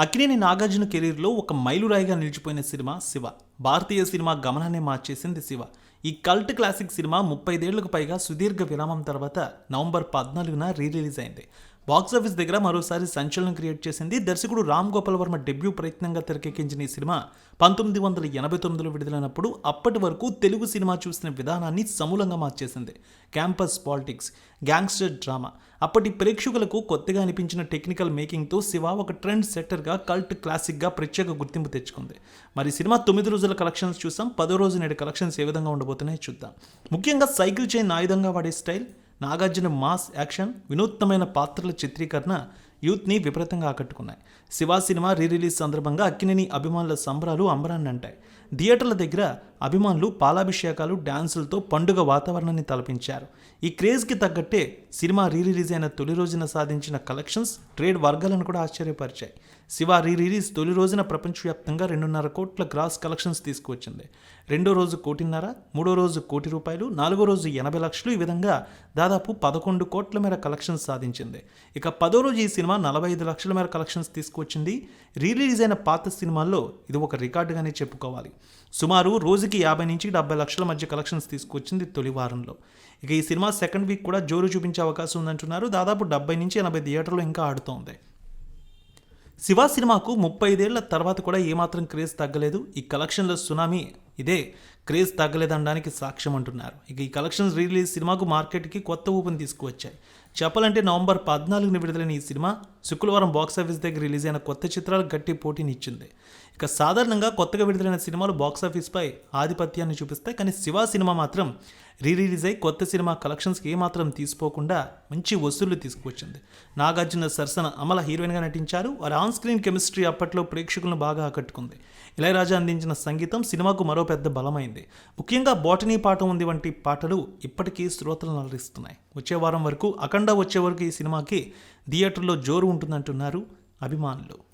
అక్కినేని నాగార్జున కెరీర్లో ఒక మైలురాయిగా నిలిచిపోయిన సినిమా శివ. భారతీయ సినిమా గమనాన్ని మార్చేసింది శివ. ఈ కల్ట్ క్లాసిక్ సినిమా ముప్పైదేళ్ళకు పైగా సుదీర్ఘ విరామం తర్వాత నవంబర్ పద్నాలుగున రీ రిలీజ్ అయింది బాక్సాఫీస్ దగ్గర మరోసారి సంచలనం క్రియేట్ చేసింది దర్శకుడు రామ్ గోపాల్ వర్మ డెబ్యూ ప్రయత్నంగా తెరకెక్కించిన ఈ సినిమా. పంతొమ్మిది వందల ఎనభై తొమ్మిదిలో విడుదలైనప్పుడు అప్పటి వరకు తెలుగు సినిమా చూసిన విధానాన్ని సమూలంగా మార్చేసింది. Campus politics gangster drama. అప్పటి ప్రేక్షకులకు కొత్తగా అనిపించిన టెక్నికల్ మేకింగ్తో శివ ఒక ట్రెండ్ సెట్టర్గా కల్ట్ క్లాసిక్గా ప్రత్యేక గుర్తింపు తెచ్చుకుంది. మరి సినిమా తొమ్మిది రోజుల కలెక్షన్స్ చూసాం పదో రోజు నేడు కలెక్షన్స్ ఏ విధంగా ఉండబోతున్నాయో చూద్దాం. ముఖ్యంగా సైకిల్ చైన్ ఆయుధంగా వాడే స్టైల్ నాగార్జున మాస్ యాక్షన్ వినూత్నమైన పాత్రల చిత్రీకరణ యూత్ని విపరీతంగా ఆకట్టుకున్నాయి. శివ సినిమా రీ రిలీజ్ సందర్భంగా అక్కినేని అభిమానుల సంబరాలు అంబరాన్ని అంటాయి థియేటర్ల దగ్గర అభిమానులు పాలాభిషేకాలు డ్యాన్సులతో పండుగ వాతావరణాన్ని తలపించారు. ఈ క్రేజ్కి తగ్గట్టే సినిమా రీ రిలీజ్ అయిన తొలి రోజున సాధించిన కలెక్షన్స్ ట్రేడ్ వర్గాలను కూడా ఆశ్చర్యపరిచాయి. శివ రీ రిలీజ్ తొలి రోజున ప్రపంచవ్యాప్తంగా రెండున్నర కోట్ల గ్రాస్ కలెక్షన్స్ తీసుకువచ్చింది. రెండో రోజు కోటిన్నర మూడో రోజు కోటి రూపాయలు నాలుగో రోజు ఎనభై లక్షలు ఈ విధంగా దాదాపు పదకొండు కోట్ల మేర కలెక్షన్స్ సాధించింది. ఇక పదో రోజు ఈ సినిమా నలభై ఐదు లక్షల మేర కలెక్షన్స్ తీసుకువచ్చింది. రిలీజ్ అయిన పాత సినిమాల్లో ఇది ఒక రికార్డుగానే చెప్పుకోవాలి. సుమారు రోజుకి యాభై నుంచి డెబ్బై లక్షల మధ్య కలెక్షన్స్ తీసుకొచ్చింది తొలి వారంలో. ఇక ఈ సినిమా సెకండ్ వీక్ కూడా జోరు చూపించే అవకాశం ఉందంటున్నారు. దాదాపు డెబ్బై నుంచి ఎనభై థియేటర్లు ఇంకా ఆడుతోంది. శివ సినిమాకు ముప్పై ఐదేళ్ళ తర్వాత కూడా ఏమాత్రం క్రేజ్ తగ్గలేదు. ఈ కలెక్షన్ల సునామీ ఇదే క్రేజ్ తగ్గలేదనడానికి సాక్ష్యం అంటున్నారు. ఇక ఈ కలెక్షన్స్ రిలీజ్ సినిమాకు మార్కెట్కి కొత్త ఊపిని తీసుకువచ్చాయి. చెప్పాలంటే నవంబర్ పద్నాలుగున విడుదలైన ఈ సినిమా శుక్రవారం బాక్సాఫీస్ దగ్గర రిలీజ్ అయిన కొత్త చిత్రాలకు గట్టి పోటీని ఇచ్చింది. ఇక సాధారణంగా కొత్తగా విడుదలైన సినిమాలు బాక్సాఫీస్పై ఆధిపత్యాన్ని చూపిస్తాయి. కానీ శివ సినిమా మాత్రం రీ రిలీజ్ అయి కొత్త సినిమా కలెక్షన్స్కి ఏమాత్రం తీసుకోకుండా మంచి వసూళ్ళు తీసుకువచ్చింది. నాగార్జున సరసన అమల హీరోయిన్గా నటించారు. వారి ఆన్ స్క్రీన్ కెమిస్ట్రీ అప్పట్లో ప్రేక్షకులను బాగా ఆకట్టుకుంది. ఇళయరాజా అందించిన సంగీతం సినిమాకు మరో పెద్ద బలమైంది. ముఖ్యంగా బాటనీ పాట ఉంది వంటి పాటలు ఇప్పటికీ శ్రోతలను అలరిస్తున్నాయి వచ్చే వారం వరకు అఖండ వచ్చే వరకు ఈ సినిమాకి థియేటర్లో జోరు ఉంటుందంటున్నారు అభిమానులు.